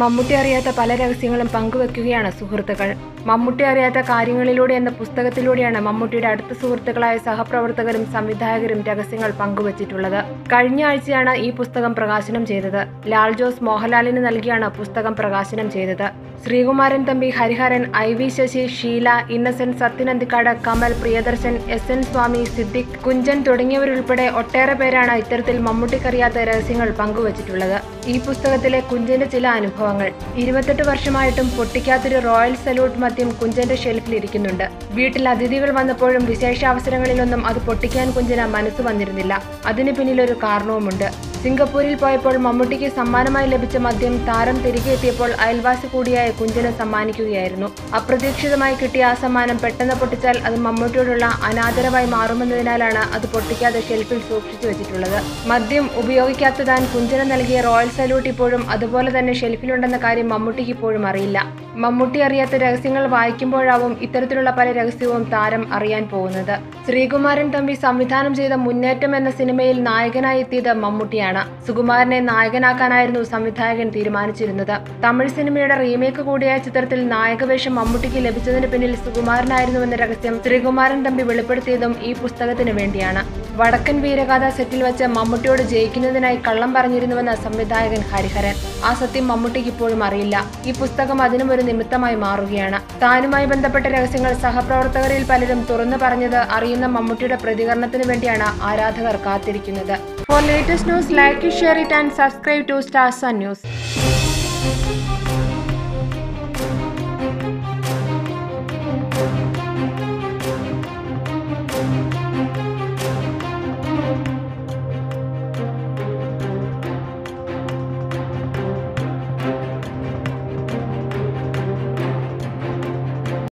മമ്മൂട്ടി അറിയാത്ത പല രഹസ്യങ്ങളും പങ്കുവെക്കുകയാണ് സുഹൃത്തുക്കൾ. മമ്മൂട്ടി അറിയാത്ത കാര്യങ്ങളിലൂടെ എന്ന പുസ്തകത്തിലൂടെയാണ് മമ്മൂട്ടിയുടെ അടുത്ത സുഹൃത്തുക്കളായ സഹപ്രവർത്തകരും സംവിധായകരും രഹസ്യങ്ങൾ പങ്കുവച്ചിട്ടുള്ളത്. കഴിഞ്ഞ ആഴ്ചയാണ് ഈ പുസ്തകം പ്രകാശനം ചെയ്തത്. ലാൽ ജോസ് മോഹൻലാലിന് നൽകിയാണ് പുസ്തകം പ്രകാശനം ചെയ്തത്. Sreekumaran Thampi Hariharan I V Sasi Sheela Innocent Sathyan Anthikad Kamal Priyadarshan S N Swami Siddique Kunchan തുടങ്ങിയവരുൾപ്പെടെ ഒട്ടേറെ പേരാണ് ഇത്തരത്തിൽ മമ്മൂട്ടിക്കറിയാത്ത രഹസ്യങ്ങൾ പങ്കുവച്ചിട്ടുള്ളത്. ഈ പുസ്തകത്തിലെ കുഞ്ചന്റെ ചില അനുഭവങ്ങൾ ഇരുപത്തെട്ട് വർഷമായിട്ടും പൊട്ടിക്കാത്തൊരു റോയൽ സല്യൂട്ട് മദ്യം കുഞ്ചന്റെ ഷെൽഫിൽ ഇരിക്കുന്നുണ്ട് വീട്ടിൽ അതിഥികൾ വന്നപ്പോഴും വിശേഷാവസരങ്ങളിലൊന്നും അത് പൊട്ടിക്കാൻ കുഞ്ചന് മനസ്സ് വന്നിരുന്നില്ല. അതിന് പിന്നിലൊരു കാരണവുമുണ്ട്. സിംഗപ്പൂരിൽ പോയപ്പോൾ മമ്മൂട്ടിക്ക് സമ്മാനമായി ലഭിച്ച മദ്യം താരം തിരികെ എത്തിയപ്പോൾ അയൽവാസി കൂടിയായ കുഞ്ചന് സമ്മാനിക്കുകയായിരുന്നു. അപ്രതീക്ഷിതമായി കിട്ടിയ ആ സമ്മാനം പെട്ടെന്ന് പൊട്ടിച്ചാൽ അത് മമ്മൂട്ടിയോടുള്ള അനാദരവായി മാറുമെന്നതിനാലാണ് അത് പൊട്ടിക്കാതെ ഷെൽഫിൽ സൂക്ഷിച്ചു വെച്ചിട്ടുള്ളത്. മദ്യം ഉപയോഗിക്കാത്തതാൻ കുഞ്ചന നൽകിയ റോയൽ സല്യൂട്ട് ഇപ്പോഴും അതുപോലെ തന്നെ ഷെൽഫിലുണ്ടെന്ന കാര്യം മമ്മൂട്ടിക്ക് ഇപ്പോഴും അറിയില്ല. മമ്മൂട്ടി അറിയാത്ത രഹസ്യങ്ങൾ വായിക്കുമ്പോഴാവും ഇത്തരത്തിലുള്ള പല രഹസ്യവും താരം അറിയാൻ പോകുന്നത്. ശ്രീകുമാരൻ തമ്പി സംവിധാനം ചെയ്ത മുന്നേറ്റം എന്ന സിനിമയിൽ നായകനായി എത്തിയത് മമ്മൂട്ടിയാണ്. സുകുമാരനെ നായകനാക്കാനായിരുന്നു സംവിധായകൻ തീരുമാനിച്ചിരുന്നത്. തമിഴ് സിനിമയുടെ റീമേക്ക് കൂടിയായ ചിത്രത്തിൽ നായകവേഷം മമ്മൂട്ടിക്ക് ലഭിച്ചതിന് പിന്നിൽ സുകുമാരനായിരുന്നുവെന്ന രഹസ്യം ശ്രീകുമാരൻ തമ്പി വെളിപ്പെടുത്തിയതും ഈ പുസ്തകത്തിന് വേണ്ടിയാണ്. വടക്കൻ വീരഗാഥ സെറ്റിൽ വെച്ച് മമ്മൂട്ടിയോട് ജയിക്കുന്നതിനായി കള്ളം പറഞ്ഞിരുന്നുവെന്ന സംവിധായകൻ ഹരിഹരൻ. ആ സത്യം മമ്മൂട്ടിക്ക് ഇപ്പോഴും അറിയില്ല. ഈ പുസ്തകം അതിനും ഒരു നിമിത്തമായി മാറുകയാണ്. താനുമായി ബന്ധപ്പെട്ട രഹസ്യങ്ങൾ സഹപ്രവർത്തകരിൽ പലരും തുറന്നു പറഞ്ഞത് അറിയുന്ന മമ്മൂട്ടിയുടെ പ്രതികരണത്തിന് വേണ്ടിയാണ് ആരാധകർ കാത്തിരിക്കുന്നത്. For latest news like share it and subscribe to stars news